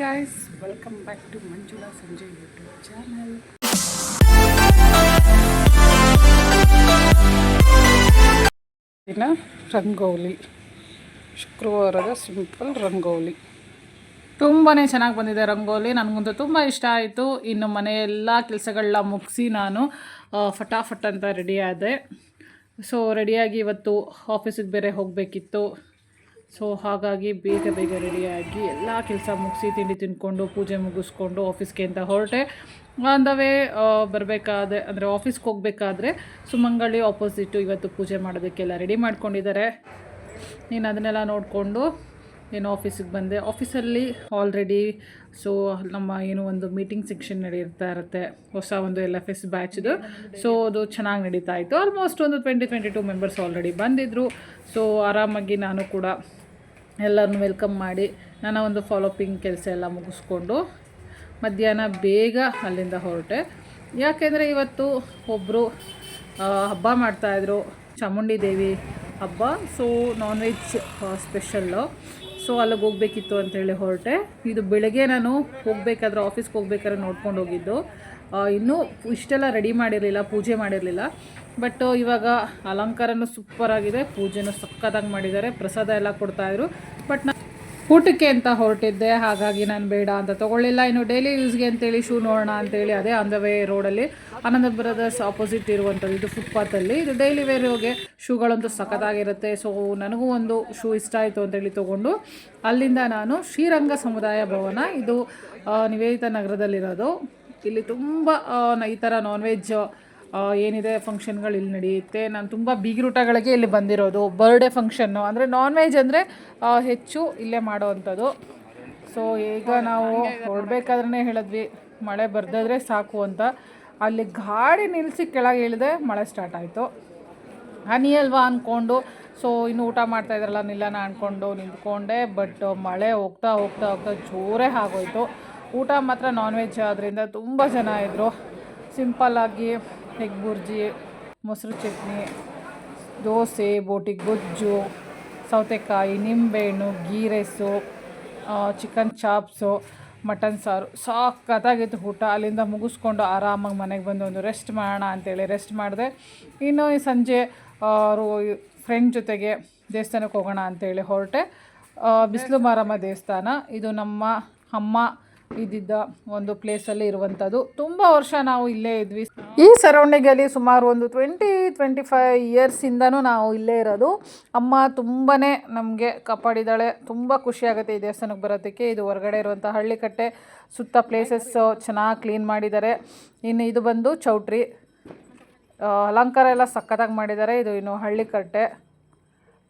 Guys welcome back to Manjula Sanjay YouTube channel ದಿನ ರಂಗೋಲಿ. ಶುಕ್ರವಾರದ simple rangoli. ತುಂಬಾ ಚೆನ್ನಾಗಿ ಬಂದಿದೆ ರಂಗೋಲಿ. ನನಗಂತೂ ತುಂಬ ಇಷ್ಟ ಆಯಿತು. ಇನ್ನು ಮನೆಯೆಲ್ಲ ಕೆಲಸಗಳನ್ನ ಮುಗಿಸಿ ನಾನು ಫಟಾಫಟ್ ಅಂತ ರೆಡಿ ಆದೆ. ಸೊ ರೆಡಿಯಾಗಿ ಇವತ್ತು ಆಫೀಸಿಗೆ ಬೇರೆ ಹೋಗಬೇಕಿತ್ತು. ಸೊ ಹಾಗಾಗಿ ಬೇಗ ಬೇಗ ರೆಡಿಯಾಗಿ ಎಲ್ಲ ಕೆಲಸ ಮುಗಿಸಿ ತಿಂಡಿ ತಿಂದ್ಕೊಂಡು ಪೂಜೆ ಮುಗಿಸ್ಕೊಂಡು ಆಫೀಸ್ಗೆ ಅಂತ ಹೊರಟೆ. ಆನ್ ದ ವೇ ಬರಬೇಕಾದ್ರೆ, ಅಂದರೆ ಆಫೀಸ್ಗೆ ಹೋಗಬೇಕಾದ್ರೆ ಸುಮಂಗಳಿ ಆಪೋಸಿಟ್ಟು ಇವತ್ತು ಪೂಜೆ ಮಾಡೋದಕ್ಕೆಲ್ಲ ರೆಡಿ ಮಾಡ್ಕೊಂಡಿದ್ದಾರೆ. ನೀನು ಅದನ್ನೆಲ್ಲ ನೋಡಿಕೊಂಡು ಏನು ಆಫೀಸಿಗೆ ಬಂದೆ. ಆಫೀಸಲ್ಲಿ ಆಲ್ರೆಡಿ ಸೊ ನಮ್ಮ ಏನು ಒಂದು ಮೀಟಿಂಗ್ ಸೆಕ್ಷನ್ ನಡೆಯುತ್ತಾ ಇರುತ್ತೆ. ಹೊಸ ಒಂದು ಎಲ್ ಎಫ್ ಎಸ್ ಬ್ಯಾಚ್ದು ಸೊ ಅದು ಚೆನ್ನಾಗಿ ನಡೀತಾ ಇತ್ತು. ಆಲ್ಮೋಸ್ಟ್ ಒಂದು twenty twenty two members already ಬಂದಿದ್ದರು ಸೊ ಆರಾಮಾಗಿ ನಾನು ಕೂಡ ಎಲ್ಲರನ್ನು ವೆಲ್ಕಮ್ ಮಾಡಿ ನನ್ನ ಒಂದು ಫಾಲೋಪಿಂಗ್ ಕೆಲಸ ಎಲ್ಲ ಮುಗಿಸ್ಕೊಂಡು ಮಧ್ಯಾಹ್ನ ಬೇಗ ಅಲ್ಲಿಂದ ಹೊರಟೆ. ಯಾಕೆಂದರೆ ಇವತ್ತು ಒಬ್ಬರು ಹಬ್ಬ ಮಾಡ್ತಾಯಿದ್ರು ಚಾಮುಂಡಿ ದೇವಿ ಹಬ್ಬ. So non veg special so ಅಲ್ಲಿಗೆ ಹೋಗ್ಬೇಕಿತ್ತು ಅಂತೇಳಿ ಹೊರಟೆ. ಇದು ಬೆಳಗ್ಗೆ ನಾನು ಹೋಗಬೇಕಾದ್ರೆ ಆಫೀಸ್ಗೆ ಹೋಗ್ಬೇಕಾದ್ರೆ ನೋಡ್ಕೊಂಡು ಹೋಗಿದ್ದು. ಇನ್ನೂ ಇಷ್ಟೆಲ್ಲ ರೆಡಿ ಮಾಡಿರಲಿಲ್ಲ, ಪೂಜೆ ಮಾಡಿರಲಿಲ್ಲ. ಬಟ್ ಇವಾಗ ಅಲಂಕಾರನೂ ಸೂಪರಾಗಿದೆ ಪೂಜೆನೂ ಸಕ್ಕತ್ತಾಗಿ ಮಾಡಿದ್ದಾರೆ, ಪ್ರಸಾದ ಎಲ್ಲ ಕೊಡ್ತಾಯಿದ್ರು ಬಟ್ ನಾ ಊಟಕ್ಕೆ ಅಂತ ಹೊರಟಿದ್ದೆ, ಹಾಗಾಗಿ ನಾನು ಬೇಡ ಅಂತ ತೊಗೊಳ್ಳಿಲ್ಲ. ಇನ್ನು ಡೈಲಿ ಯೂಸ್ಗೆ ಅಂತೇಳಿ ಶೂ ನೋಡೋಣ ಅಂತೇಳಿ ಅದೇ ಆನ್ ದ ವೇ ರೋಡಲ್ಲಿ ಆನಂದ ಬ್ರದರ್ಸ್ ಆಪೋಸಿಟ್ ಇರುವಂಥದ್ದು, ಇದು ಫುಟ್ಪಾತಲ್ಲಿ ಇದು ಡೈಲಿ ವೇರ್ಗೆ ಶೂಗಳಂತೂ ಸಖತ್ತಾಗಿರುತ್ತೆ. ಸೊ ನನಗೂ ಒಂದು ಶೂ ಇಷ್ಟ ಆಯಿತು ಅಂತೇಳಿ ತೊಗೊಂಡು, ಅಲ್ಲಿಂದ ನಾನು ಶ್ರೀರಂಗ ಸಮುದಾಯ ಭವನ, ಇದು ನಿವೇದಿತ ನಗರದಲ್ಲಿರೋದು. ಇಲ್ಲಿ ತುಂಬ ಈ ಥರ ನಾನ್ ವೆಜ್ ಏನಿದೆ ಫಂಕ್ಷನ್ಗಳು ಇಲ್ಲಿ ನಡೆಯುತ್ತೆ? ನಾನು ತುಂಬ ಬೀಗ್ರೂಟಗಳಿಗೆ ಇಲ್ಲಿ ಬಂದಿರೋದು. ಬರ್ಡೇ ಫಂಕ್ಷನ್ನು ಅಂದರೆ ನಾನ್ ವೆಜ್ ಅಂದರೆ ಹೆಚ್ಚು ಇಲ್ಲೇ ಮಾಡೋವಂಥದ್ದು. ಸೊ ಈಗ ನಾವು ಹೊರಡ್ಬೇಕಾದ್ರೆ ಹೇಳಿದ್ವಿ, ಮಳೆ ಬರ್ದಿದ್ರೆ ಸಾಕು ಅಂತ. ಅಲ್ಲಿ ಗಾಡಿ ನಿಲ್ಲಿಸಿ ಕೆಳಗೆ ಇಳಿದೆ ಮಳೆ ಸ್ಟಾರ್ಟ್ ಆಯಿತು. ಹನಿ ಅಲ್ವಾ ಅಂದ್ಕೊಂಡು ಸೊ ಇನ್ನು ಊಟ ಮಾಡ್ತಾ ಇದ್ರಲ್ಲ ನಿಲ್ಲನ ಅಂದ್ಕೊಂಡು ನಿಂತ್ಕೊಂಡೆ ಬಟ್ ಮಳೆ ಹೋಗ್ತಾ ಹೋಗ್ತಾ ಹೋಗ್ತಾ ಜೋರೇ ಆಗೋಯ್ತು. ಊಟ ಮಾತ್ರ ನಾನ್ ವೆಜ್ ಆದ್ದರಿಂದ ತುಂಬ ಜನ ಇದ್ದರು ಸಿಂಪಲ್ಲಾಗಿ ಎಗ್ ಬುರ್ಜಿ, ಮೊಸರು ಚಟ್ನಿ, ದೋಸೆ, ಬೋಟಿ ಗೊಜ್ಜು, ಸೌತೆಕಾಯಿ, ನಿಂಬೆಹಣ್ಣು ghee rice chicken chops mutton ಸಾರು. ಸಾಕತ್ತಾಗಿತ್ತು ಊಟ. ಅಲ್ಲಿಂದ ಮುಗಿಸ್ಕೊಂಡು ಆರಾಮಾಗಿ ಮನೆಗೆ ಬಂದು ಒಂದು ರೆಸ್ಟ್ ಮಾಡೋಣ ಅಂತೇಳಿ ರೆಸ್ಟ್ ಮಾಡಿದೆ. ಇನ್ನು ಸಂಜೆ ಫ್ರೆಂಡ್ ಜೊತೆಗೆ ದೇವಸ್ಥಾನಕ್ಕೆ ಹೋಗೋಣ ಅಂತೇಳಿ ಹೊರಟೆ. ಬಿಸಿಲು ಮಾರಮ್ಮ ದೇವಸ್ಥಾನ. ಇದು ನಮ್ಮ ಅಮ್ಮ ಇದ್ದಿದ್ದ ಒಂದು ಪ್ಲೇಸಲ್ಲಿ ಇರುವಂಥದ್ದು ತುಂಬ ವರ್ಷ ನಾವು ಇಲ್ಲೇ ಇದ್ವಿ. ಈ ಸರೌಂಡಿಂಗಲ್ಲಿ ಸುಮಾರು ಒಂದು ಟ್ವೆಂಟಿ ಟ್ವೆಂಟಿ ಫೈವ್ ಇಯರ್ಸಿಂದನೂ ನಾವು ಇಲ್ಲೇ ಇರೋದು. ಅಮ್ಮ ತುಂಬಾ ನಮಗೆ ಕಾಪಾಡಿದ್ದಾಳೆ. ತುಂಬ ಖುಷಿಯಾಗುತ್ತೆ ಈ ದೇವಸ್ಥಾನಕ್ಕೆ ಬರೋದಕ್ಕೆ. ಇದು ಹೊರಗಡೆ ಇರುವಂಥ ಹಳ್ಳಿಕಟ್ಟೆ, ಸುತ್ತ ಪ್ಲೇಸಸ್ ಚೆನ್ನಾಗಿ ಕ್ಲೀನ್ ಮಾಡಿದ್ದಾರೆ. ಇನ್ನು ಇದು ಬಂದು ಚೌಟ್ರಿ. ಅಲಂಕಾರ ಎಲ್ಲ ಸಕ್ಕತ್ತಾಗಿ ಮಾಡಿದ್ದಾರೆ. ಇದು ಇನ್ನು ಹಳ್ಳಿಕಟ್ಟೆ.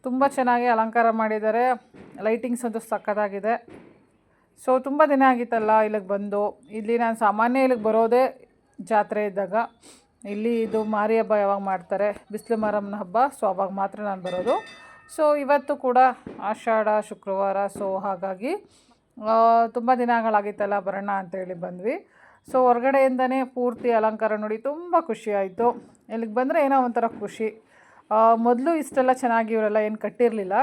ತುಂಬ ಚೆನ್ನಾಗಿ ಅಲಂಕಾರ ಮಾಡಿದ್ದಾರೆ. ಲೈಟಿಂಗ್ಸ್ ಅಂತೂ ಸಖತ್ತಾಗಿದೆ. ಸೊ ತುಂಬ ದಿನ ಆಗಿತ್ತಲ್ಲ ಇಲ್ಲಿಗೆ ಬಂದು. ಇಲ್ಲಿ ನಾನು ಸಾಮಾನ್ಯ ಇಲ್ಲಿಗೆ ಬರೋದೇ ಜಾತ್ರೆ ಇದ್ದಾಗ. ಇಲ್ಲಿ ಇದು ಮಾರಿ ಹಬ್ಬ ಯಾವಾಗ ಮಾಡ್ತಾರೆ, ಬಿಸಿಲು ಮಾರಮ್ಮನ ಹಬ್ಬ ಸೊ ಅವಾಗ ಮಾತ್ರ ನಾನು ಬರೋದು. ಸೊ ಇವತ್ತು ಕೂಡ ಆಷಾಢ, ಶುಕ್ರವಾರ ಸೊ ಹಾಗಾಗಿ ತುಂಬ ದಿನಗಳಾಗಿತ್ತಲ್ಲ ಬರೋಣ ಅಂತೇಳಿ ಬಂದ್ವಿ. ಸೊ ಹೊರಗಡೆಯಿಂದನೇ ಪೂರ್ತಿ ಅಲಂಕಾರ ನೋಡಿ ತುಂಬ ಖುಷಿಯಾಯಿತು ಇಲ್ಲಿಗೆ ಬಂದರೆ ಏನೋ ಒಂಥರ ಖುಷಿ. ಮೊದಲು ಇಷ್ಟೆಲ್ಲ ಚೆನ್ನಾಗಿ ಇವರೆಲ್ಲ ಏನು ಕಟ್ಟಿರಲಿಲ್ಲ.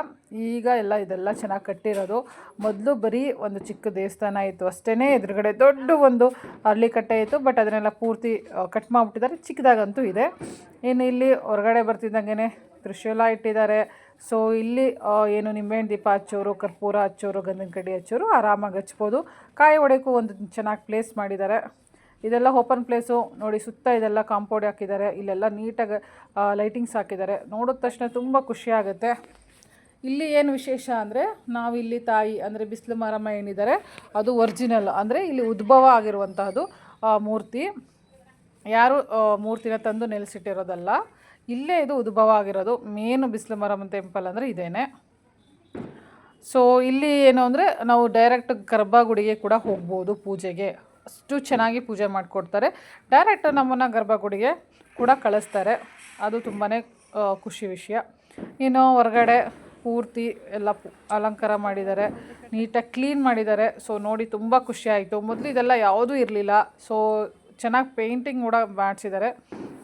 ಈಗ ಎಲ್ಲ ಇದೆಲ್ಲ ಚೆನ್ನಾಗಿ ಕಟ್ಟಿರೋದು. ಮೊದಲು ಬರೀ ಒಂದು ಚಿಕ್ಕ ದೇವಸ್ಥಾನ ಇತ್ತು ಅಷ್ಟೇ ಎದುರುಗಡೆ ದೊಡ್ಡ ಒಂದು ಅರಳಿಕಟ್ಟೆ ಇತ್ತು, ಬಟ್ ಅದನ್ನೆಲ್ಲ ಪೂರ್ತಿ ಕಟ್ ಮಾಡಿಬಿಟ್ಟಿದ್ದಾರೆ. ಚಿಕ್ಕದಾಗಂತೂ ಇದೆ. ಇನ್ನು ಇಲ್ಲಿ ಹೊರಗಡೆ ಬರ್ತಿದ್ದಂಗೆ ತ್ರಿಶೂಲ ಇಟ್ಟಿದ್ದಾರೆ. ಸೊ ಇಲ್ಲಿ ಏನು ನಿಂಬೆಹಣ್ಣು ದೀಪ ಹಚ್ಚೋರು, ಕರ್ಪೂರ ಹಚ್ಚೋರು, ಗಂಧನ ಕಡ್ಡಿ ಹಚ್ಚೋರು ಆರಾಮಾಗಿ ಹಚ್ಬೋದು. ಕಾಯಿ ಒಡೆಕು ಒಂದು ಚೆನ್ನಾಗಿ ಪ್ಲೇಸ್ ಮಾಡಿದ್ದಾರೆ. ಇದೆಲ್ಲ ಓಪನ್ ಪ್ಲೇಸು. ನೋಡಿ, ಸುತ್ತ ಇದೆಲ್ಲ ಕಾಂಪೌಂಡ್ ಹಾಕಿದ್ದಾರೆ. ಇಲ್ಲೆಲ್ಲ ನೀಟಾಗಿ ಲೈಟಿಂಗ್ಸ್ ಹಾಕಿದ್ದಾರೆ. ನೋಡಿದ ತಕ್ಷಣ ತುಂಬ ಖುಷಿಯಾಗುತ್ತೆ ಇಲ್ಲಿ ಏನು ವಿಶೇಷ ಅಂದರೆ, ನಾವಿಲ್ಲಿ ತಾಯಿ, ಅಂದರೆ ಬಿಸಿಲು ಮಾರಮ್ಮ ಏನಿದ್ದಾರೆ, ಅದು ಒರಿಜಿನಲ್. ಅಂದರೆ ಇಲ್ಲಿ ಉದ್ಭವ ಆಗಿರುವಂತಹದ್ದು ಮೂರ್ತಿ. ಯಾರು ಮೂರ್ತಿನ ತಂದು ನೆಲೆಸಿಟ್ಟಿರೋದಲ್ಲ, ಇಲ್ಲೇ ಇದು ಉದ್ಭವ ಆಗಿರೋದು. ಮೇನು ಬಿಸಿಲು ಮಾರಮ್ಮ ಟೆಂಪಲ್ ಅಂದರೆ ಇದೇನೆ. ಸೊ ಇಲ್ಲಿ ಏನು ಅಂದರೆ, ನಾವು ಡೈರೆಕ್ಟ್ ಗರ್ಭಗುಡಿಗೆ ಕೂಡ ಹೋಗ್ಬೋದು ಪೂಜೆಗೆ. ಅಷ್ಟು ಚೆನ್ನಾಗಿ ಪೂಜೆ ಮಾಡಿಕೊಡ್ತಾರೆ. ಡೈರೆಕ್ಟ್ ನಮ್ಮನ್ನು ಗರ್ಭಗುಡಿಗೆ ಕೂಡ ಕಳಿಸ್ತಾರೆ. ಅದು ತುಂಬಾ ಖುಷಿ ವಿಷಯ. ಇನ್ನು ಹೊರಗಡೆ ಪೂರ್ತಿ ಎಲ್ಲ ಅಲಂಕಾರ ಮಾಡಿದ್ದಾರೆ. ನೀಟಾಗಿ ಕ್ಲೀನ್ ಮಾಡಿದ್ದಾರೆ. ಸೊ ನೋಡಿ ತುಂಬ ಖುಷಿ ಆಯಿತು. ಮೊದಲು ಇದೆಲ್ಲ ಯಾವುದೂ ಇರಲಿಲ್ಲ. ಸೊ ಚೆನ್ನಾಗಿ ಪೇಂಟಿಂಗ್ ಕೂಡ ಮಾಡಿಸಿದ್ದಾರೆ.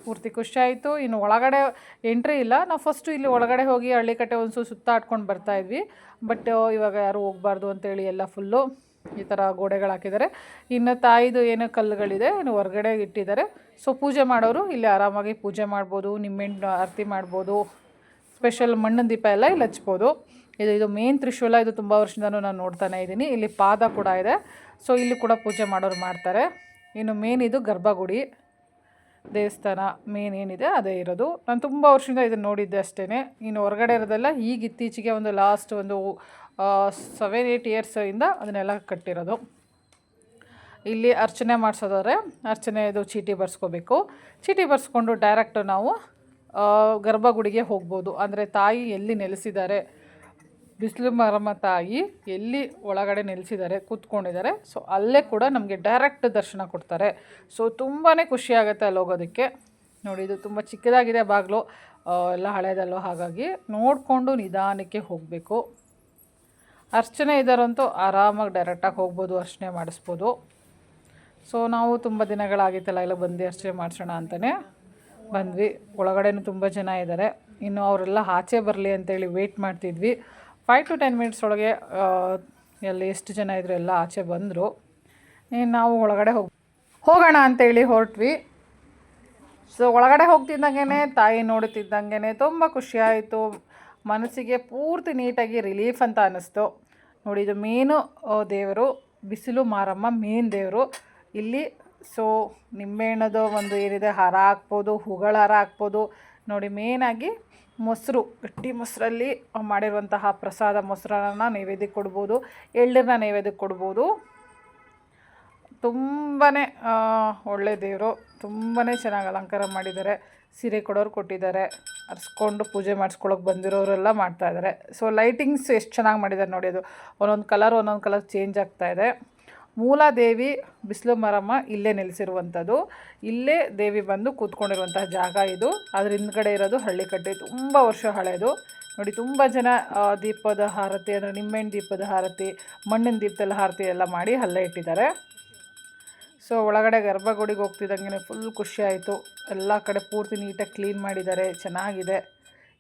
ಪೂರ್ತಿ ಖುಷಿ ಆಯಿತು. ಇನ್ನು ಒಳಗಡೆ ಎಂಟ್ರಿ ಇಲ್ಲ. ನಾವು ಫಸ್ಟು ಇಲ್ಲಿ ಒಳಗಡೆ ಹೋಗಿ ಹಳ್ಳಿ ಕಟ್ಟೆ ಒಂದು ಸುತ್ತಾಡ್ಕೊಂಡು ಬರ್ತಾಯಿದ್ವಿ ಬಟ್ ಇವಾಗ ಯಾರೂ ಹೋಗಬಾರ್ದು ಅಂತೇಳಿ ಎಲ್ಲ ಫುಲ್ಲು ಈ ಥರ ಗೋಡೆಗಳು ಹಾಕಿದ್ದಾರೆ. ಇನ್ನು ತಾಯಿದು ಏನು ಕಲ್ಲುಗಳಿದೆ ಹೊರಗಡೆ ಇಟ್ಟಿದ್ದಾರೆ. ಸೊ ಪೂಜೆ ಮಾಡೋರು ಇಲ್ಲಿ ಆರಾಮಾಗಿ ಪೂಜೆ ಮಾಡ್ಬೋದು ನಿಮ್ಮೆಣ್ಣು ಆರತಿ ಮಾಡ್ಬೋದು ಸ್ಪೆಷಲ್ ಮಣ್ಣಿನ ದೀಪ ಎಲ್ಲ ಇಲ್ಲಿ ಹಚ್ಬೋದು. ಇದು ಇದು ಮೇನ್ ತ್ರಿಶೂಲ, ಇದು ತುಂಬ ವರ್ಷದಿಂದ ನಾನು ನೋಡ್ತಾನೆ ಇದ್ದೀನಿ. ಇಲ್ಲಿ ಪಾದ ಕೂಡ ಇದೆ. ಸೊ ಇಲ್ಲಿ ಕೂಡ ಪೂಜೆ ಮಾಡೋರು ಮಾಡ್ತಾರೆ. ಇನ್ನು ಮೇನ್ ಇದು ಗರ್ಭಗುಡಿ. ದೇವಸ್ಥಾನ ಮೇನ್ ಏನಿದೆ ಅದೇ ಇರೋದು. ನಾನು ತುಂಬ ವರ್ಷದಿಂದ ಇದನ್ನು ನೋಡಿದ್ದೆ ಅಷ್ಟೇ ಇನ್ನು ಹೊರಗಡೆ ಇರೋದೆಲ್ಲ ಈಗ ಇತ್ತೀಚೆಗೆ ಒಂದು ಲಾಸ್ಟ್ ಒಂದು ಸೆವೆನ್ ಏಯ್ಟ್ ಇಯರ್ಸಿಂದ ಅದನ್ನೆಲ್ಲ ಕಟ್ಟಿರೋದು. ಇಲ್ಲಿ ಅರ್ಚನೆ ಮಾಡಿಸೋದಾದ್ರೆ ಅರ್ಚನೆ ಇದು ಚೀಟಿ ಬರ್ಸ್ಕೋಬೇಕು. ಚೀಟಿ ಬರ್ಸ್ಕೊಂಡು ಡೈರೆಕ್ಟ್ ನಾವು ಗರ್ಭಗುಡಿಗೆ ಹೋಗ್ಬೋದು. ಅಂದರೆ ತಾಯಿ ಎಲ್ಲಿ ನೆಲೆಸಿದ್ದಾರೆ? ಬಿಸಿಲು ಮರಮ ತಾಯಿ ಎಲ್ಲಿ ಒಳಗಡೆ ನಿಲ್ಲಿಸಿದ್ದಾರೆ ಕೂತ್ಕೊಂಡಿದ್ದಾರೆ ಸೊ ಅಲ್ಲೇ ಕೂಡ ನಮಗೆ ಡೈರೆಕ್ಟ್ ದರ್ಶನ ಕೊಡ್ತಾರೆ. ಸೊ ತುಂಬಾ ಖುಷಿ ಆಗುತ್ತೆ ಅಲ್ಲಿ ಹೋಗೋದಕ್ಕೆ. ನೋಡಿ, ಇದು ತುಂಬ ಚಿಕ್ಕದಾಗಿದೆ ಬಾಗಿಲು. ಎಲ್ಲ ಹಳೇದಲ್ಲೋ ಹಾಗಾಗಿ ನೋಡಿಕೊಂಡು ನಿಧಾನಕ್ಕೆ ಹೋಗಬೇಕು. ಅರ್ಚನೆ ಇದ್ದಾರಂತೂ ಆರಾಮಾಗಿ ಡೈರೆಕ್ಟಾಗಿ ಹೋಗ್ಬೋದು, ಅರ್ಚನೆ ಮಾಡಿಸ್ಬೋದು. ಸೊ ನಾವು ತುಂಬ ದಿನಗಳಾಗಿತ್ತಲ್ಲ ಎಲ್ಲ ಬಂದು ಅರ್ಚನೆ ಮಾಡಿಸೋಣ ಅಂತಲೇ ಬಂದ್ವಿ. ಒಳಗಡೆನೂ ತುಂಬ ಜನ ಇದ್ದಾರೆ. ಇನ್ನು ಅವರೆಲ್ಲ ಆಚೆ ಬರಲಿ ಅಂತೇಳಿ ವೆಯ್ಟ್ ಮಾಡ್ತಿದ್ವಿ. ಫೈವ್ ಟು ಟೆನ್ ಮಿನಿಟ್ಸ್ ಒಳಗೆ ಎಲ್ಲಿ ಎಷ್ಟು ಜನ ಇದ್ರು ಎಲ್ಲ ಆಚೆ ಬಂದರು. ನಾವು ಒಳಗಡೆ ಹೋಗಿ, ಹೋಗೋಣ ಅಂತೇಳಿ ಹೊರಟ್ವಿ. ಸೊ ಒಳಗಡೆ ಹೋಗ್ತಿದ್ದಂಗೆ ತಾಯಿ ನೋಡುತ್ತಿದ್ದಂಗೆ ತುಂಬ ಖುಷಿಯಾಯಿತು ಮನಸ್ಸಿಗೆ ಪೂರ್ತಿ ನೀಟಾಗಿ ರಿಲೀಫ್ ಅಂತ ಅನ್ನಿಸ್ತು. ನೋಡಿ, ಇದು ಮೇನು ದೇವರು, ಬಿಸಿಲು ಮಾರಮ್ಮ ಮೇನ್ ದೇವರು. ಇಲ್ಲಿ ಸೊ ನಿಂಬೆಹಣ್ಣದು ಒಂದು ಏನಿದೆ, ಹಾರ ಹಾಕ್ಬೋದು, ಹೂಗಳ ಹಾರ ಹಾಕ್ಬೋದು. ನೋಡಿ ಮೇನಾಗಿ ಮೊಸರು, ಗಟ್ಟಿ ಮೊಸರಲ್ಲಿ ಮಾಡಿರುವಂತಹ ಪ್ರಸಾದ ಮೊಸರನ್ನ ನೈವೇದ್ಯಕ್ಕೆ ಕೊಡ್ಬೋದು ಎಳ್ಳನ್ನ ನೈವೇದ್ಯಕ್ಕೆ ಕೊಡ್ಬೋದು. ತುಂಬಾ ಒಳ್ಳೆ ದೇವರು ತುಂಬಾ ಚೆನ್ನಾಗಿ ಅಲಂಕಾರ ಮಾಡಿದ್ದಾರೆ. ಸೀರೆ ಕೊಡೋರು ಕೊಟ್ಟಿದ್ದಾರೆ. ಅರ್ಸ್ಕೊಂಡು ಪೂಜೆ ಮಾಡಿಸ್ಕೊಳಕ್ಕೆ ಬಂದಿರೋರೆಲ್ಲ ಮಾಡ್ತಾಯಿದ್ದಾರೆ ಸೊ ಲೈಟಿಂಗ್ಸ್ ಎಷ್ಟು ಚೆನ್ನಾಗಿ ಮಾಡಿದ್ದಾರೆ ನೋಡಿ ಅದು. ಒಂದೊಂದು ಕಲರ್ ಒಂದೊಂದು ಕಲರ್ ಚೇಂಜ್ ಆಗ್ತಾ ಇದೆ ಮೂಲ ದೇವಿ ಬಿಸಿಲು ಮರಮ್ಮ ಇಲ್ಲೇ ನೆಲೆಸಿರುವಂಥದ್ದು. ಇಲ್ಲೇ ದೇವಿ ಬಂದು ಕೂತ್ಕೊಂಡಿರುವಂತಹ ಜಾಗ ಇದು. ಅದ್ರ ಹಿಂದ್ಗಡೆ ಇರೋದು ಹಳ್ಳಿಕಟ್ಟೆ. ತುಂಬ ವರ್ಷ ಹಳೆಯದು ನೋಡಿ, ತುಂಬ ಜನ ದೀಪದ ಹಾರತಿ, ಅಂದರೆ ನಿಂಬೆಹಣ್ಣು ದೀಪದ ಹಾರತಿ, ಮಣ್ಣಿನ ದೀಪದಲ್ಲಿ ಹಾರತಿ ಎಲ್ಲ ಮಾಡಿ ಅಲ್ಲೇ ಇಟ್ಟಿದ್ದಾರೆ. ಸೊ, ಒಳಗಡೆ ಗರ್ಭಗುಡಿಗೆ ಹೋಗ್ತಿದ್ದಂಗೆ ಫುಲ್ ಖುಷಿ ಆಯಿತು. ಎಲ್ಲ ಕಡೆ ಪೂರ್ತಿ ನೀಟಾಗಿ ಕ್ಲೀನ್ ಮಾಡಿದ್ದಾರೆ. ಚೆನ್ನಾಗಿದೆ.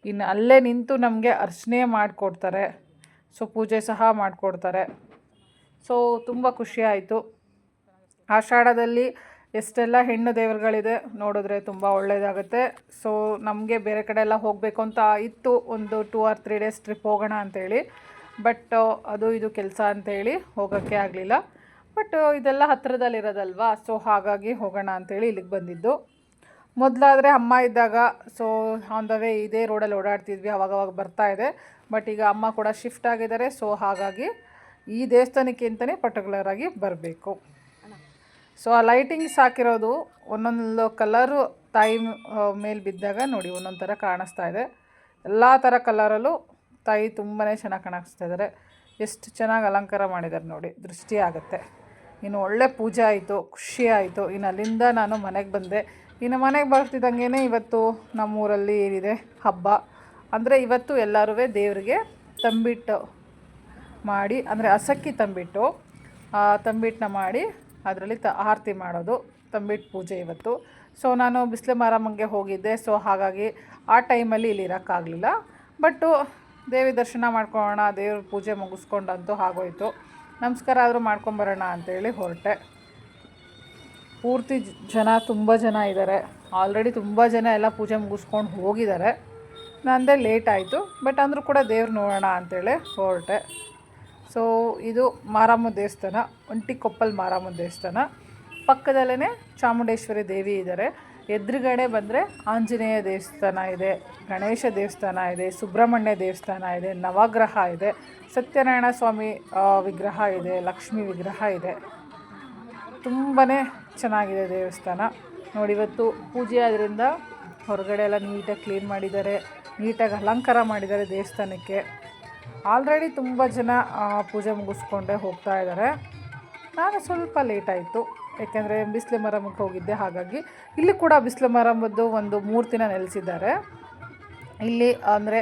ಇನ್ನು ಅಲ್ಲೇ ನಿಂತು ನಮಗೆ ಅರ್ಚನೆ ಮಾಡಿಕೊಡ್ತಾರೆ. ಸೊ, ಪೂಜೆ ಸಹ ಮಾಡಿಕೊಡ್ತಾರೆ. ಸೊ, ತುಂಬ ಖುಷಿ ಆಯಿತು. ಆಷಾಢದಲ್ಲಿ ಎಷ್ಟೆಲ್ಲ ಹೆಣ್ಣು ದೇವರುಗಳಿದೆ ನೋಡಿದ್ರೆ ತುಂಬ ಒಳ್ಳೆಯದಾಗುತ್ತೆ ಸೊ, ನಮಗೆ ಬೇರೆ ಕಡೆ ಎಲ್ಲ ಹೋಗಬೇಕು ಅಂತ ಇತ್ತು. ಒಂದು two or three days trip ಹೋಗೋಣ ಅಂತೇಳಿ. ಬಟ್ ಅದು ಇದು ಕೆಲಸ ಅಂತೇಳಿ ಹೋಗೋಕ್ಕೆ ಆಗಲಿಲ್ಲ. ಬಟ್ ಇದೆಲ್ಲ ಹತ್ತಿರದಲ್ಲಿರೋದಲ್ವಾ ಸೊ ಹಾಗಾಗಿ ಹೋಗೋಣ ಅಂತೇಳಿ ಇಲ್ಲಿಗೆ ಬಂದಿದ್ದು. ಮೊದಲಾದರೆ ಅಮ್ಮ ಇದ್ದಾಗ ಸೊ ಆನ್ ದ ವೇ ಇದೇ ರೋಡಲ್ಲಿ ಓಡಾಡ್ತಿದ್ವಿ. ಅವಾಗವಾಗ ಬರ್ತಾ ಇದೆ. ಬಟ್ ಈಗ ಅಮ್ಮ ಕೂಡ ಶಿಫ್ಟ್ ಆಗಿದ್ದಾರೆ. ಸೊ ಹಾಗಾಗಿ ಈ ದೇವಸ್ಥಾನಕ್ಕೆ ಅಂತಲೇ ಪರ್ಟಿಕ್ಯುಲರ್ ಆಗಿ ಬರಬೇಕು. ಸೊ ಆ ಲೈಟಿಂಗ್ಸ್ ಹಾಕಿರೋದು ಒಂದೊಂದು ಕಲರು ತಾಯಿ ಮೇಲೆ ಬಿದ್ದಾಗ ನೋಡಿ ಒಂದೊಂದು ಥರ ಕಾಣಿಸ್ತಾ ಇದೆ. ಎಲ್ಲ ಥರ ಕಲರಲ್ಲೂ ತಾಯಿ ತುಂಬಾ ಚೆನ್ನಾಗಿ ಕಾಣಿಸ್ತಾ ಇದ್ದಾರೆ ಎಷ್ಟು ಚೆನ್ನಾಗಿ ಅಲಂಕಾರ ಮಾಡಿದ್ದಾರೆ ನೋಡಿ, ದೃಷ್ಟಿ ಆಗುತ್ತೆ. ಇನ್ನು ಒಳ್ಳೆ ಪೂಜೆ ಆಯಿತು, ಖುಷಿ ಆಯಿತು. ಇನ್ನು ಅಲ್ಲಿಂದ ನಾನು ಮನೆಗೆ ಬಂದೆ. ಇನ್ನು ಮನೆಗೆ ಬರ್ತಿದ್ದಂಗೆ ಇವತ್ತು ನಮ್ಮೂರಲ್ಲಿ ಏನಿದೆ? ಹಬ್ಬ. ಅಂದರೆ ಇವತ್ತು ಎಲ್ಲರೂ ದೇವರಿಗೆ ತಂಬಿಟ್ಟು ಮಾಡಿ, ಅಂದರೆ ಅಸಕ್ಕಿ ತಂಬಿಟ್ಟು, ಆ ತಂಬಿಟ್ಟನ್ನ ಮಾಡಿ ಅದರಲ್ಲಿ ತ, ಆರತಿ ಮಾಡೋದು ತಂಬಿಟ್ಟು ಪೂಜೆ ಇವತ್ತು. ಸೊ ನಾನು ಬಿಸಿಲು ಮಾರಮ್ಮಂಗೆ ಹೋಗಿದ್ದೆ ಸೊ ಹಾಗಾಗಿ ಆ ಟೈಮಲ್ಲಿ ಇಲ್ಲಿ ಇರೋಕ್ಕಾಗಲಿಲ್ಲ. ಬಟ್ಟು ದೇವಿ ದರ್ಶನ ಮಾಡ್ಕೊಳ್ಳೋಣ, ದೇವ್ರ ಪೂಜೆ ಮುಗಿಸ್ಕೊಂಡಂತೂ ಆಗೋಯ್ತು. ನಮಸ್ಕಾರ ಆದರೂ ಮಾಡ್ಕೊಂಬರೋಣ ಅಂತೇಳಿ ಹೊರಟೆ. ಪೂರ್ತಿ ಜನ, ತುಂಬ ಜನ ಇದ್ದಾರೆ ಆಲ್ರೆಡಿ ತುಂಬ ಜನ ಎಲ್ಲ ಪೂಜೆ ಮುಗಿಸ್ಕೊಂಡು ಹೋಗಿದ್ದಾರೆ ನಂದೇ ಲೇಟ್ ಆಯಿತು ಬಟ್ ಅಂದರೂ ಕೂಡ ದೇವ್ರು ನೋಡೋಣ ಅಂತೇಳಿ ಹೊರಟೆ. ಸೊ ಇದು ಮಾರಮ್ಮ ದೇವಸ್ಥಾನ ಒಂಟಿಕೊಪ್ಪಲ್ ಮಾರಮ್ಮ ದೇವಸ್ಥಾನ. ಪಕ್ಕದಲ್ಲೇ ಚಾಮುಂಡೇಶ್ವರಿ ದೇವಿ ಇದ್ದಾರೆ ಎದುರುಗಡೆ ಬಂದರೆ ಆಂಜನೇಯ ದೇವಸ್ಥಾನ ಇದೆ, ಗಣೇಶ ದೇವಸ್ಥಾನ ಇದೆ, ಸುಬ್ರಹ್ಮಣ್ಯ ದೇವಸ್ಥಾನ ಇದೆ, ನವಗ್ರಹ ಇದೆ, ಸತ್ಯನಾರಾಯಣ ಸ್ವಾಮಿ ವಿಗ್ರಹ ಇದೆ, ಲಕ್ಷ್ಮೀ ವಿಗ್ರಹ ಇದೆ. ತುಂಬಾ ಚೆನ್ನಾಗಿದೆ ದೇವಸ್ಥಾನ. ನೋಡಿ, ಇವತ್ತು ಪೂಜೆ ಆದ್ರಿಂದ ಹೊರಗಡೆ ಎಲ್ಲ ನೀಟಾಗಿ ಕ್ಲೀನ್ ಮಾಡಿದ್ದಾರೆ, ನೀಟಾಗಿ ಅಲಂಕಾರ ಮಾಡಿದ್ದಾರೆ ದೇವಸ್ಥಾನಕ್ಕೆ. ಆಲ್ರೆಡಿ ತುಂಬ ಜನ ಪೂಜೆ ಮುಗಿಸ್ಕೊಂಡೇ ಹೋಗ್ತಾ ಇದ್ದಾರೆ. ನಾನು ಸ್ವಲ್ಪ ಲೇಟ್ ಆಯಿತು. ಯಾಕೆಂದರೆ ಬಿಸಿಲು ಮರಮಕ್ಕೆ ಹೋಗಿದ್ದೆ, ಹಾಗಾಗಿ ಇಲ್ಲಿ ಕೂಡ ಬಿಸಿಲು ಮರಮದ್ದು ಒಂದು ಮೂರ್ತಿನ ನೆಲೆಸಿದ್ದಾರೆ. ಇಲ್ಲಿ ಅಂದರೆ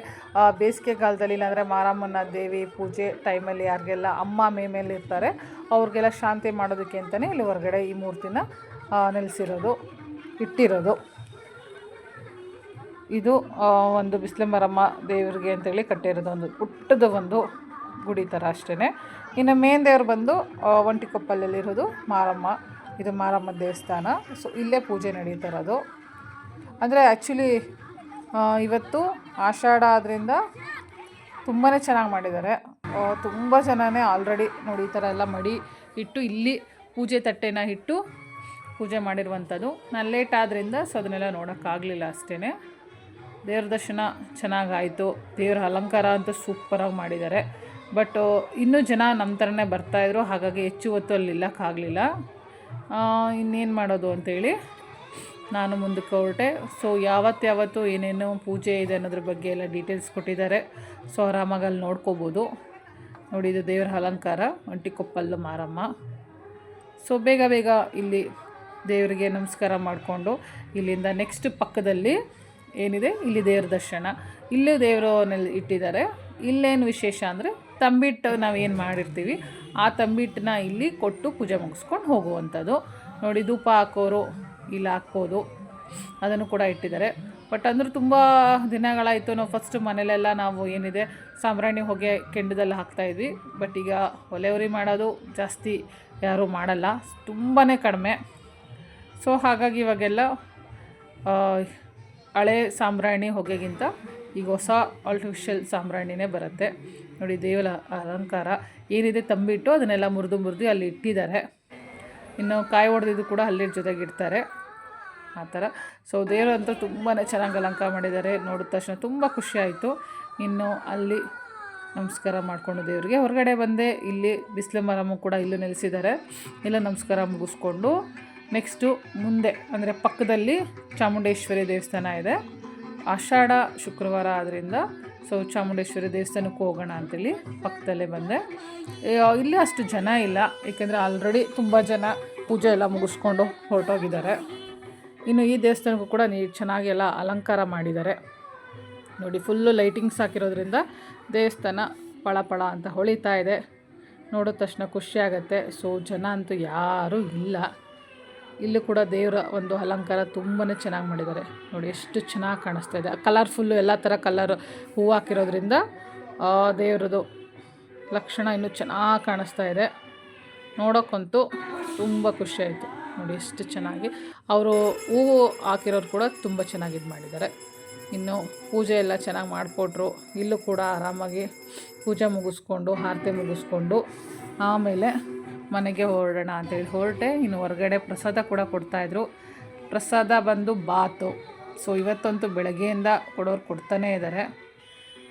ಬೇಸಿಗೆಗಾಲದಲ್ಲಿ ಇಲ್ಲಾಂದರೆ ಮಾರಮ್ಮನ ದೇವಿ ಪೂಜೆ ಟೈಮಲ್ಲಿ ಯಾರಿಗೆಲ್ಲ ಅಮ್ಮ ಮೇ ಮೇಲೆ ಇರ್ತಾರೆ, ಅವ್ರಿಗೆಲ್ಲ ಶಾಂತಿ ಮಾಡೋದಕ್ಕೆ ಅಂತಲೇ ಇಲ್ಲಿ ಹೊರಗಡೆ ಈ ಮೂರ್ತಿನ ನೆಲೆಸಿರೋದು, ಇಟ್ಟಿರೋದು. ಇದು ಒಂದು ಬಿಸ್ಲೆಂಬರಮ್ಮ ದೇವರಿಗೆ ಅಂತೇಳಿ ಕಟ್ಟಿರೋದು ಒಂದು ಪುಟ್ಟದ ಒಂದು ಗುಡಿ ಥರ ಅಷ್ಟೇ ಇನ್ನು ಮೇನ್ ದೇವ್ರು ಬಂದು ಒಂಟಿಕೊಪ್ಪಲಲ್ಲಿರೋದು ಮಾರಮ್ಮ. ಇದು ಮಾರಮ್ಮ ದೇವಸ್ಥಾನ. ಸೊ ಇಲ್ಲೇ ಪೂಜೆ ನಡೀತಾ ಇರೋದು. ಅಂದರೆ ಆ್ಯಕ್ಚುಲಿ ಇವತ್ತು ಆಷಾಢ ಆದ್ದರಿಂದ ತುಂಬಾ ಚೆನ್ನಾಗಿ ಮಾಡಿದ್ದಾರೆ. ತುಂಬ ಜನನೇ ಆಲ್ರೆಡಿ ನೋಡಿ ಈ ಥರ ಎಲ್ಲ ಮಡಿ ಇಟ್ಟು ಇಲ್ಲಿ ಪೂಜೆ ತಟ್ಟೆನ ಇಟ್ಟು ಪೂಜೆ ಮಾಡಿರುವಂಥದ್ದು ನಾನು ಲೇಟ್ ಆದ್ದರಿಂದ ಸೊ, ಅದನ್ನೆಲ್ಲ ನೋಡೋಕ್ಕಾಗಲಿಲ್ಲ ಅಷ್ಟೇ ದೇವ್ರ ದರ್ಶನ ಚೆನ್ನಾಗಾಯಿತು. ದೇವ್ರ ಅಲಂಕಾರ ಅಂತೂ ಸೂಪರಾಗಿ ಮಾಡಿದ್ದಾರೆ. ಬಟ್ ಇನ್ನೂ ಜನ ನಮ್ಮ ಥರನೇ ಬರ್ತಾಯಿದ್ರು ಹಾಗಾಗಿ ಹೆಚ್ಚು ಹೊತ್ತು ಅಲ್ಲಿ ನಿಲ್ಲಕ್ಕಾಗಲಿಲ್ಲ ಇನ್ನೇನು ಮಾಡೋದು ಅಂತೇಳಿ ನಾನು ಮುಂದಕ್ಕೆ ಹೊರಟೆ. ಸೊ ಯಾವತ್ತು ಯಾವತ್ತು ಏನೇನು ಪೂಜೆ ಇದೆ ಅನ್ನೋದ್ರ ಬಗ್ಗೆ ಎಲ್ಲ ಡೀಟೇಲ್ಸ್ ಕೊಟ್ಟಿದ್ದಾರೆ. ಸೊ ಆರಾಮಾಗಿ ಅಲ್ಲಿ ನೋಡ್ಕೋಬೋದು. ನೋಡಿ, ಇದು ದೇವರ ಅಲಂಕಾರ. ಒಂಟಿಕೊಪ್ಪಲ್ಲು ಮಾರಮ್ಮ. ಸೊ ಬೇಗ ಬೇಗ ಇಲ್ಲಿ ದೇವರಿಗೆ ನಮಸ್ಕಾರ ಮಾಡಿಕೊಂಡು ಇಲ್ಲಿಂದ ನೆಕ್ಸ್ಟ್ ಪಕ್ಕದಲ್ಲಿ ಏನಿದೆ? ಇಲ್ಲಿ ದೇವ್ರ ದರ್ಶನ. ಇಲ್ಲೇ ದೇವರು ನೆಲ್ ಇಟ್ಟಿದ್ದಾರೆ. ಇಲ್ಲೇನು ವಿಶೇಷ ಅಂದರೆ ತಂಬಿಟ್ಟು ನಾವು ಏನು ಮಾಡಿರ್ತೀವಿ, ಆ ತಂಬಿಟ್ಟನ್ನ ಇಲ್ಲಿ ಕೊಟ್ಟು ಪೂಜೆ ಮುಗಿಸ್ಕೊಂಡು ಹೋಗುವಂಥದ್ದು. ನೋಡಿ, ಧೂಪ ಹಾಕೋರು ಇಲ್ಲಿ ಹಾಕ್ಬೋದು. ಅದನ್ನು ಕೂಡ ಇಟ್ಟಿದ್ದಾರೆ. ಬಟ್ ಅಂದರೂ ತುಂಬ ದಿನಗಳಾಯಿತು ನಾವು ಫಸ್ಟ್ ಮನೇಲೆಲ್ಲ ನಾವು ಏನಿದೆ, ಸಾಂಬ್ರಾಣಿ ಹೊಗೆ ಕೆಂಡದಲ್ಲಿ ಹಾಕ್ತಾಯಿದ್ವಿ ಬಟ್ ಈಗ ಒಲೆ ಉರಿ ಮಾಡೋದು ಜಾಸ್ತಿ ಯಾರೂ ಮಾಡಲ್ಲ. ತುಂಬಾ ಕಡಿಮೆ. ಸೊ ಹಾಗಾಗಿ ಇವಾಗೆಲ್ಲ ಹಳೆ ಸಾಂಬ್ರಾಣಿ ಹೊಗೆಗಿಂತ ಈಗ ಹೊಸ ಆರ್ಟಿಫಿಷಿಯಲ್ ಸಾಂಬ್ರಾಣಿನೇ ಬರುತ್ತೆ. ನೋಡಿ, ದೇವಲ ಅಲಂಕಾರ ಏನಿದೆ ತಂಬಿಟ್ಟು ಅದನ್ನೆಲ್ಲ ಮುರಿದು ಮುರಿದು ಅಲ್ಲಿ ಇಟ್ಟಿದ್ದಾರೆ. ಇನ್ನು ಕಾಯಿ ಹೊಡೆದಿದ್ದು ಕೂಡ ಅಲ್ಲಿರ ಜೊತೆಗೆ ಇಡ್ತಾರೆ. ಆ ಥರ. ಸೊ ದೇವರು ತುಂಬಾ ಚೆನ್ನಾಗಿ ಅಲಂಕಾರ ಮಾಡಿದ್ದಾರೆ. ನೋಡಿದ ತಕ್ಷಣ ತುಂಬ ಖುಷಿಯಾಯಿತು ಇನ್ನು ಅಲ್ಲಿ ನಮಸ್ಕಾರ ಮಾಡಿಕೊಂಡು ದೇವರಿಗೆ. ಹೊರಗಡೆ ಬಂದೆ ಇಲ್ಲಿ ಬಿಸಿಲು ಮರಮು ಕೂಡ ಇಲ್ಲೂ ನೆಲೆಸಿದ್ದಾರೆ. ಇಲ್ಲ ನಮಸ್ಕಾರ ಮುಗಿಸ್ಕೊಂಡು ನೆಕ್ಸ್ಟು ಮುಂದೆ, ಅಂದರೆ ಪಕ್ಕದಲ್ಲಿ ಚಾಮುಂಡೇಶ್ವರಿ ದೇವಸ್ಥಾನ ಇದೆ. ಆಷಾಢ ಶುಕ್ರವಾರ ಆದ್ದರಿಂದ ಸೊ ಚಾಮುಂಡೇಶ್ವರಿ ದೇವಸ್ಥಾನಕ್ಕೆ ಹೋಗೋಣ ಅಂತೇಳಿ ಪಕ್ಕದಲ್ಲೇ ಬಂದೆ. ಇಲ್ಲಿ ಅಷ್ಟು ಜನ ಇಲ್ಲ, ಏಕೆಂದರೆ ಆಲ್ರೆಡಿ ತುಂಬ ಜನ ಪೂಜೆ ಎಲ್ಲ ಮುಗಿಸ್ಕೊಂಡು ಹೊರಟೋಗಿದ್ದಾರೆ. ಇನ್ನು ಈ ದೇವಸ್ಥಾನಕ್ಕೂ ಕೂಡ ನೀ, ಚೆನ್ನಾಗಿ ಎಲ್ಲ ಅಲಂಕಾರ ಮಾಡಿದ್ದಾರೆ. ನೋಡಿ ಫುಲ್ಲು ಲೈಟಿಂಗ್ಸ್ ಹಾಕಿರೋದ್ರಿಂದ ದೇವಸ್ಥಾನ ಪಳ ಪಳ ಅಂತ ಹೊಳಿತಾ ಇದೆ. ನೋಡಿದ ತಕ್ಷಣ ಖುಷಿ ಸೊ ಜನ ಅಂತೂ ಯಾರೂ ಇಲ್ಲ. ಇಲ್ಲೂ ಕೂಡ ದೇವರ ಒಂದು ಅಲಂಕಾರ ತುಂಬಾ ಚೆನ್ನಾಗಿ ಮಾಡಿದ್ದಾರೆ. ನೋಡಿ, ಎಷ್ಟು ಚೆನ್ನಾಗಿ ಕಾಣಿಸ್ತಾ ಇದೆ. ಕಲರ್ಫುಲ್ಲು ಎಲ್ಲ ಥರ ಕಲರ್ ಹೂವು ಹಾಕಿರೋದ್ರಿಂದ ದೇವ್ರದ್ದು ಲಕ್ಷಣ ಇನ್ನೂ ಚೆನ್ನಾಗಿ ಕಾಣಿಸ್ತಾ ಇದೆ. ನೋಡೋಕ್ಕಂತೂ ತುಂಬ ಖುಷಿ ಆಯಿತು. ನೋಡಿ, ಎಷ್ಟು ಚೆನ್ನಾಗಿ ಅವರು ಹೂವು ಹಾಕಿರೋರು ಕೂಡ ತುಂಬ ಚೆನ್ನಾಗಿ ಇದು ಮಾಡಿದ್ದಾರೆ. ಇನ್ನು ಪೂಜೆ ಎಲ್ಲ ಚೆನ್ನಾಗಿ ಮಾಡಿಕೊಟ್ರು. ಇಲ್ಲೂ ಕೂಡ ಆರಾಮಾಗಿ ಪೂಜೆ ಮುಗಿಸ್ಕೊಂಡು, ಆರತಿ ಮುಗಿಸ್ಕೊಂಡು, ಆಮೇಲೆ ಮನೆಗೆ ಹೊರಡೋಣ ಅಂತೇಳಿ ಹೊರಟೆ. ಇನ್ನು ಹೊರಗಡೆ ಪ್ರಸಾದ ಕೂಡ ಕೊಡ್ತಾಯಿದ್ರು. ಪ್ರಸಾದ ಬಂದು ಬಾತು. ಸೊ ಇವತ್ತಂತೂ ಬೆಳಗ್ಗೆಯಿಂದ ಕೊಡೋರು ಕೊಡ್ತಾನೇ ಇದ್ದಾರೆ.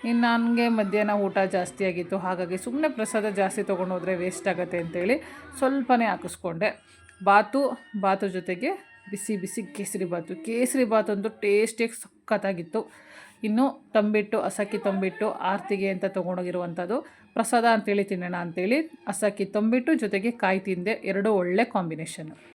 ಇನ್ನು ನನಗೆ ಮಧ್ಯಾಹ್ನ ಊಟ ಜಾಸ್ತಿ ಆಗಿತ್ತು. ಹಾಗಾಗಿ ಸುಮ್ಮನೆ ಪ್ರಸಾದ ಜಾಸ್ತಿ ತೊಗೊಂಡು ಹೋದರೆ ವೇಸ್ಟ್ ಆಗುತ್ತೆ ಅಂತೇಳಿ ಸ್ವಲ್ಪನೇ ಹಾಕಿಸ್ಕೊಂಡೆ. ಬಾತು ಬಾತು ಜೊತೆಗೆ ಬಿಸಿ ಬಿಸಿ ಕೇಸರಿ ಬಾತು. ಕೇಸರಿ ಬಾತು ಅಂತೂ ಟೇಸ್ಟಿಯಾಗಿ ಸಖತ್ತಾಗಿತ್ತು. ಇನ್ನು ತಂಬಿಟ್ಟು, ಅಸಕ್ಕಿ ತಂಬಿಟ್ಟು, ಆರತಿಗೆ ಅಂತ ತೊಗೊಂಡೋಗಿರುವಂಥದ್ದು. ಪ್ರಸಾದ ಅಂತೇಳಿ ತಿನ್ನೋಣ ಅಂತೇಳಿ ಅಸಕ್ಕಿ ತಂಬಿಟ್ಟು ಜೊತೆಗೆ ಕಾಯಿ ತಿಂದೆ ಎರಡೂ ಒಳ್ಳೆ ಕಾಂಬಿನೇಷನ್.